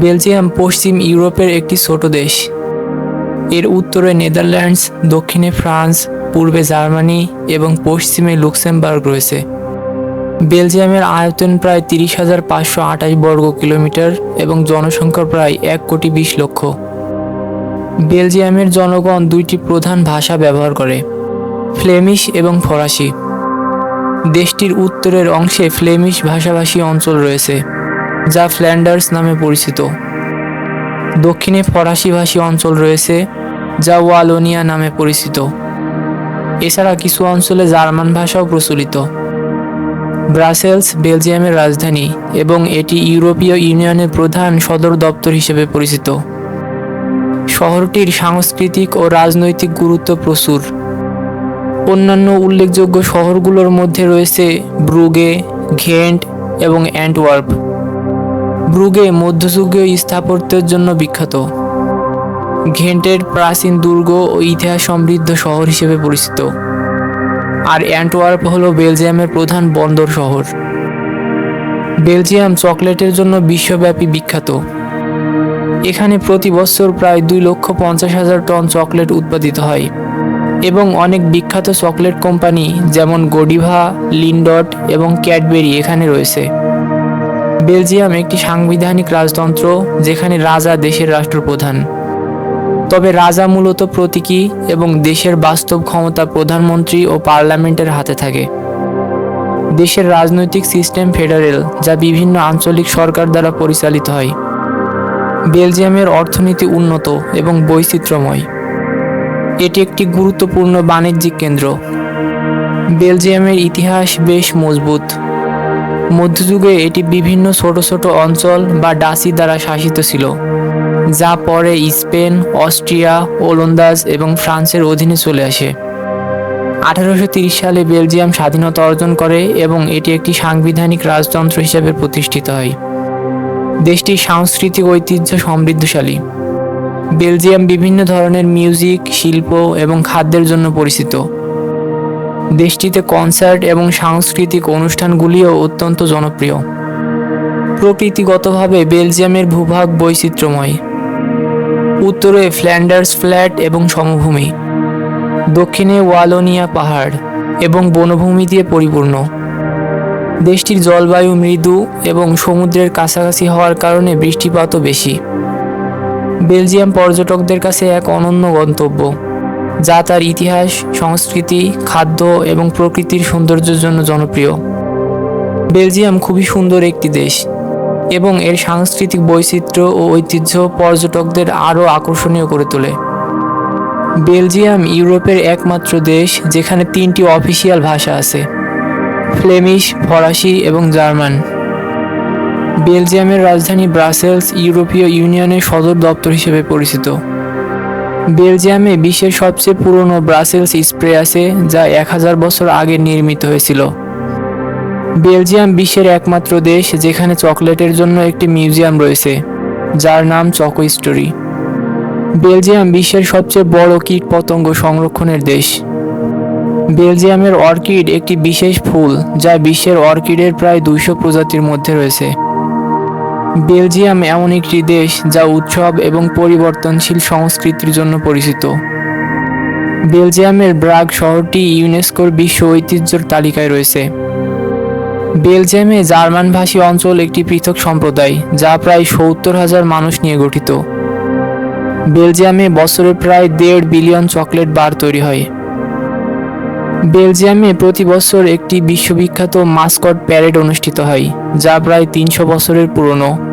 Belgium পশ্চিম ইউরোপের একটি ছোট দেশ। এর উত্তরে নেদারল্যান্ডস, দক্ষিণে ফ্রান্স, পূর্বে জার্মানি এবং পশ্চিমে লুক্সেমবার্গ রয়েছে। বেলজিয়ামের আয়তন প্রায় তিরিশ হাজার পাঁচশো আঠাশ বর্গ কিলোমিটার এবং জনসংখ্যা প্রায় এক কোটি বিশ লক্ষ। বেলজিয়ামের জনগণ দুইটি প্রধান ভাষা ব্যবহার করে, ফ্লেমিশ এবং ফরাসি। দেশটির উত্তরের অংশে ফ্লেমিশ ভাষাভাষী অঞ্চল রয়েছে। যা ফ্ল্যান্ডার্স নামে পরিচিত। দক্ষিণে ফরাসিভাষী অঞ্চল রয়েছে, যা ওয়ালোনিয়া নামে পরিচিত। এছাড়া কিছু অঞ্চলে জার্মান ভাষাও প্রচলিত। ব্রাসেলস, বেলজিয়ামের রাজধানী এবং এটি ইউরোপীয় ইউনিয়নের প্রধান সদর দপ্তর হিসেবে পরিচিত। শহরটির সাংস্কৃতিক ও রাজনৈতিক গুরুত্ব প্রচুর। অন্যান্য উল্লেখযোগ্য শহরগুলোর মধ্যে রয়েছে ব্রুগে, ঘেন্ট এবং অ্যান্টওয়ার্প। ব্রুগে মধ্যযুগীয় স্থাপত্যের জন্য বিখ্যাত। ঘেন্টের প্রাচীন দুর্গ ও ইতিহাস সমৃদ্ধ শহর হিসেবে পরিচিত। আর অ্যান্টওয়ার্প হল বেলজিয়ামের প্রধান বন্দর শহর। বেলজিয়াম চকলেটের জন্য বিশ্বব্যাপী বিখ্যাত। এখানে প্রতি বছর প্রায় দুই লক্ষ পঞ্চাশ হাজার টন চকলেট উৎপাদিত হয় এবং অনেক বিখ্যাত চকলেট কোম্পানি যেমন গডিভা, লিন্ডট এবং ক্যাডবেরি এখানে রয়েছে। বেলজিয়াম একটি সাংবিধানিক রাজতন্ত্র যেখানে রাজা দেশের রাষ্ট্রপ্রধান। তবে রাজা মূলত প্রতীকী এবং দেশের বাস্তব ক্ষমতা প্রধানমন্ত্রী ও পার্লামেন্টের হাতে থাকে। দেশের রাজনৈতিক সিস্টেম ফেডারেল, যা বিভিন্ন আঞ্চলিক সরকার দ্বারা পরিচালিত হয়। বেলজিয়ামের অর্থনীতি উন্নত এবং বৈচিত্র্যময়। এটি একটি গুরুত্বপূর্ণ বাণিজ্যিক কেন্দ্র। বেলজিয়ামের ইতিহাস বেশ মজবুত। মধ্যযুগে এটি বিভিন্ন ছোট ছোট অঞ্চল বা ডাসি দ্বারা শাসিত ছিল, যা পরে স্পেন, অস্ট্রিয়া, ওলন্দাজ এবং ফ্রান্সের অধীনে চলে আসে। আঠারোশো সালে বেলজিয়াম স্বাধীনতা অর্জন করে এবং এটি একটি সাংবিধানিক রাজতন্ত্র হিসেবে প্রতিষ্ঠিত হয়। দেশটির সাংস্কৃতিক ঐতিহ্য সমৃদ্ধশালী। বেলজিয়াম বিভিন্ন ধরনের মিউজিক, শিল্প এবং খাদ্যের জন্য পরিচিত। দেশটিতে কনসার্ট এবং সাংস্কৃতিক অনুষ্ঠানগুলিও অত্যন্ত জনপ্রিয়। প্রকৃতিগতভাবে বেলজিয়ামের ভূভাগ বৈচিত্র্যময়। উত্তরে ফ্ল্যান্ডার্স ফ্ল্যাট এবং সমভূমি। দক্ষিণে ওয়ালোনিয়া পাহাড় এবং বনভূমি দিয়ে পরিপূর্ণ। দেশটির জলবায়ু মৃদু এবং সমুদ্রের কাছাকাছি হওয়ার কারণে বৃষ্টিপাতও বেশি। বেলজিয়াম পর্যটকদের কাছে এক অনন্য গন্তব্য। যা তার ইতিহাস, সংস্কৃতি, খাদ্য এবং প্রকৃতির সৌন্দর্যের জন্য জনপ্রিয়। বেলজিয়াম খুবই সুন্দর একটি দেশ এবং এর সাংস্কৃতিক বৈচিত্র্য ও ঐতিহ্য পর্যটকদের আরও আকর্ষণীয় করে তোলে। বেলজিয়াম ইউরোপের একমাত্র দেশ যেখানে তিনটি অফিসিয়াল ভাষা আছে, ফ্লেমিশ, ফরাসি এবং জার্মান। বেলজিয়ামের রাজধানী ব্রাসেলস ইউরোপীয় ইউনিয়নের সদর দপ্তর হিসেবে পরিচিত। বেলজিয়ামে বিশ্বের সবচেয়ে পুরনো ব্রাসেলস স্প্রে আছে, যা এক হাজার বছর আগে নির্মিত হয়েছিল। বেলজিয়াম বিশ্বের একমাত্র দেশ, যেখানে চকলেটের জন্য একটি মিউজিয়াম রয়েছে, যার নাম চকো স্টোরি। বেলজিয়াম বিশ্বের সবচেয়ে বড় কীট পতঙ্গ সংরক্ষণের দেশ। বেলজিয়ামের অর্কিড একটি বিশেষ ফুল, যা বিশ্বের অর্কিডের প্রায় দুইশো প্রজাতির মধ্যে রয়েছে। বেলজিয়াম এমন একটি দেশ যা উৎসব এবং পরিবর্তনশীল সংস্কৃতির জন্য পরিচিত। বেলজিয়ামের ব্রাগ শহরটি ইউনেস্কোর বিশ্ব ঐতিহ্যর তালিকায় রয়েছে। বেলজিয়ামে জার্মানভাষী অঞ্চল একটি পৃথক সম্প্রদায়, যা প্রায় সত্তর হাজার মানুষ নিয়ে গঠিত। বেলজিয়ামে বছরে প্রায় দেড় বিলিয়ন চকলেট বার তৈরি হয়। বেলজিয়ামে প্রতি বছর একটি বিশ্ববিখ্যাত মাস্কট প্যারেড অনুষ্ঠিত হয় যা প্রায় তিনশো বছরের পুরনো।